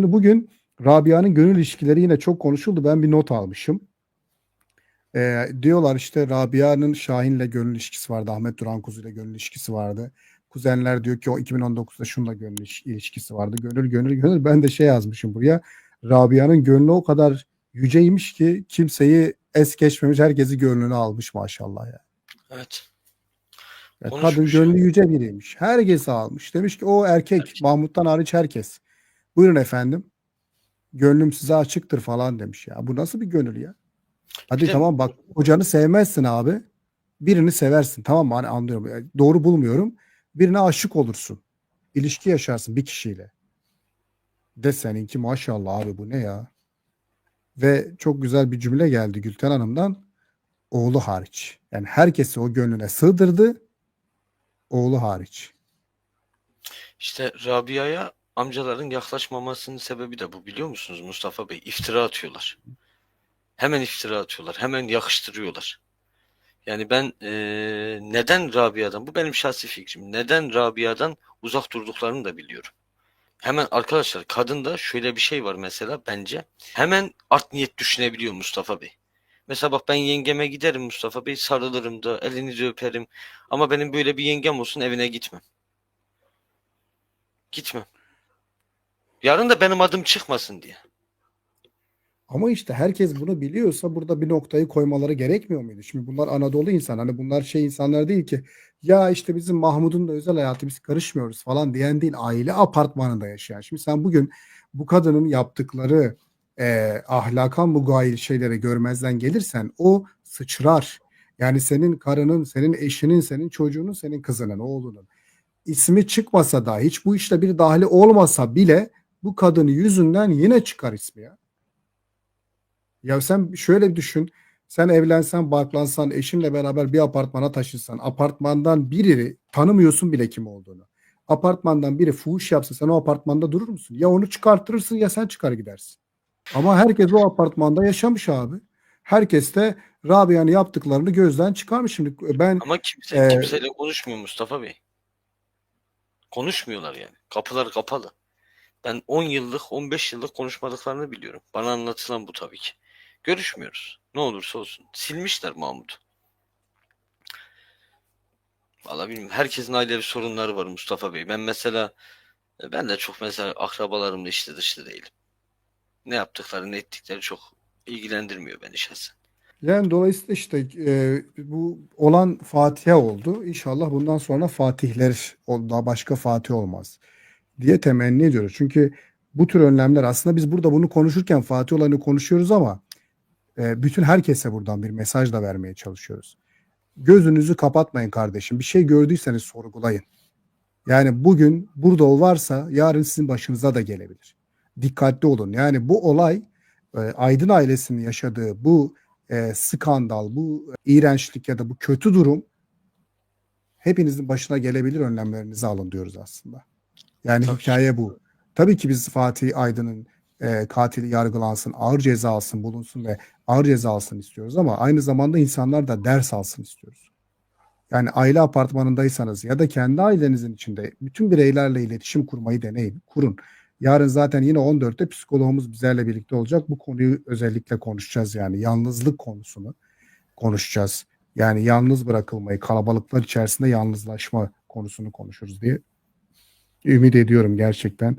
Şimdi bugün Rabia'nın gönül ilişkileri yine çok konuşuldu. Ben bir not almışım. Ee, diyorlar işte Rabia'nın Şahin'le gönül ilişkisi vardı. Ahmet Duran Kuzu ile gönül ilişkisi vardı. Kuzenler diyor ki o 2019'da şunla gönül iliş- ilişkisi vardı. Gönül gönül gönül. Ben de şey yazmışım buraya. Rabia'nın gönlü o kadar yüceymiş ki kimseyi es geçmemiş. Herkesi gönlüne almış maşallah ya. Evet. Ya kadın gönlü yüce biriymiş. Herkesi almış. Demiş ki o erkek Mahmut'tan hariç herkes. Buyurun efendim. Gönlüm size açıktır falan demiş ya. Bu nasıl bir gönül ya? Hadi de- tamam bak kocanı sevmezsin abi. Birini seversin. Tamam mı? Hani anlıyorum. Yani Doğru bulmuyorum. Birine aşık olursun. İlişki yaşarsın bir kişiyle. De seninki maşallah abi bu ne ya? Ve çok güzel bir cümle geldi Gülten Hanım'dan. Oğlu hariç. Yani herkesi o gönlüne sığdırdı. Oğlu hariç. İşte Rabia'ya amcaların yaklaşmamasının sebebi de bu biliyor musunuz Mustafa Bey? İftira atıyorlar. Hemen iftira atıyorlar. Hemen yakıştırıyorlar. Yani ben eee, neden Rabia'dan, bu benim şahsi fikrim. Neden Rabia'dan uzak durduklarını da biliyorum. Hemen arkadaşlar kadında şöyle bir şey var mesela bence. Hemen art niyet düşünebiliyor Mustafa Bey. Mesela bak ben yengeme giderim Mustafa Bey sarılırım da elini de öperim. Ama benim böyle bir yengem olsun evine gitmem. Gitmem. Yarın da benim adım çıkmasın diye. Ama işte herkes bunu biliyorsa burada bir noktayı koymaları gerekmiyor muydu? Şimdi bunlar Anadolu insan. Hani bunlar şey insanlar değil ki ya işte bizim Mahmut'un da özel hayatı biz karışmıyoruz falan diyen değil. Aile apartmanında yaşayan. Şimdi sen bugün bu kadının yaptıkları e, ahlaka mugayir şeyleri görmezden gelirsen o sıçrar. Yani senin karının, senin eşinin, senin çocuğunun, senin kızının, oğlunun ismi çıkmasa da hiç bu işte bir dahili olmasa bile bu kadının yüzünden yine çıkar ismi ya. Ya sen şöyle düşün. Sen evlensen, barklansan, eşinle beraber bir apartmana taşınsan, apartmandan biri tanımıyorsun bile kim olduğunu. Apartmandan biri fuhuş yapsa sen o apartmanda durur musun? Ya onu çıkartırırsın ya sen çıkar gidersin. Ama herkes o apartmanda yaşamış abi. Herkes de Rabia'nın yaptıklarını gözden çıkarmış. Şimdi ben Ama kimse Ee, kimseyle konuşmuyor Mustafa Bey. Konuşmuyorlar yani. Kapılar kapalı. Ben 10 yıllık, 15 yıllık konuşmadıklarını biliyorum. Bana anlatılan bu tabii ki. Görüşmüyoruz. Ne olursa olsun. Silmişler Mahmut. Vallahi bilmiyorum. Herkesin ailevi sorunları var Mustafa Bey. Ben mesela ben de çok mesela akrabalarımla işte dışlı değilim. Ne yaptıkları, ne ettikleri çok ilgilendirmiyor beni şahsen. Yani dolayısıyla işte e, bu olan Fatiha oldu. İnşallah bundan sonra Fatihler daha başka Fatih olmaz diye temenni ediyoruz. Çünkü bu tür önlemler aslında biz burada bunu konuşurken Fatih olayını konuşuyoruz ama e, bütün herkese buradan bir mesaj da vermeye çalışıyoruz. Gözünüzü kapatmayın kardeşim. Bir şey gördüyseniz sorgulayın. Yani bugün burada o varsa yarın sizin başınıza da gelebilir. Dikkatli olun. Yani bu olay e, Aydın ailesinin yaşadığı bu e, skandal, bu iğrençlik ya da bu kötü durum hepinizin başına gelebilir önlemlerinizi alın diyoruz aslında. Yani Tabii hikaye bu. Tabii ki biz Fatih Aydın'ın e, katili yargılansın, ağır ceza alsın, bulunsun ve ağır ceza alsın istiyoruz ama aynı zamanda insanlar da ders alsın istiyoruz. Yani aile apartmanındaysanız ya da kendi ailenizin içinde bütün bireylerle iletişim kurmayı deneyin, kurun. Yarın zaten yine 14'te psikologumuz bizlerle birlikte olacak. Bu konuyu özellikle konuşacağız yani yalnızlık konusunu konuşacağız. Yani yalnız bırakılmayı, kalabalıklar içerisinde yalnızlaşma konusunu konuşuruz diye ümit ediyorum gerçekten.